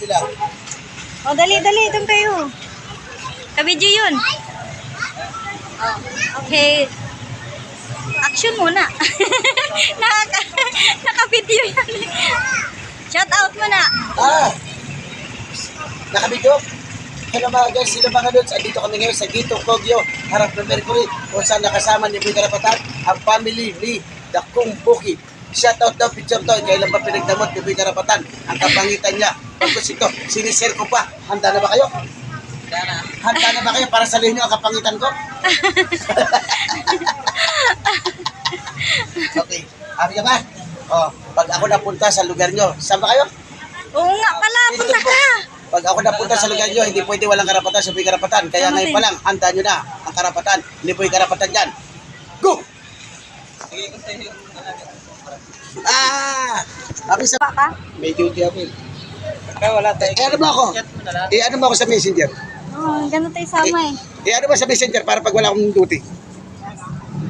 sila. O, dali, dali. Doon kayo. Ka-video yun. Oh, okay. Action muna. Nakaka, naka-video yan. Shout out muna. Ah! Nakabidyo? Hello mga guys, sino mga lods? Andito kami ngayon sa Gito, Kogyo, harap ng Mercury, kung saan nakasama ni Boy Karapatan, ang family ni Dakong Buki. Shoutout daw picture to, kailan pa pinagdamot ni Boy Karapatan, ang kapangitan niya. Pagkos ito, sinishare ko pa. Handa na ba kayo? Handa na ba kayo para sabihin niyo ang kapangitan ko? okay, abi ka ba? Oh, pag ako napunta sa lugar niyo, saan ba kayo? Oo nga pala, punta Ito po. ka. Pag ako napunta sa lugar nyo, hindi pwede walang karapatan sa may karapatan. Kaya Tama ngayon din. pa lang, handa nyo na ang karapatan. Hindi po yung karapatan dyan. Go! Ah! Abi sa... Pa? May duty ako eh. Kaya wala tayo. Eh, ano mo ako? Eh, ano mo ako sa messenger? Oo, oh, ganun tayo sama eh. Eh, ano ba sa messenger para pag wala akong duty?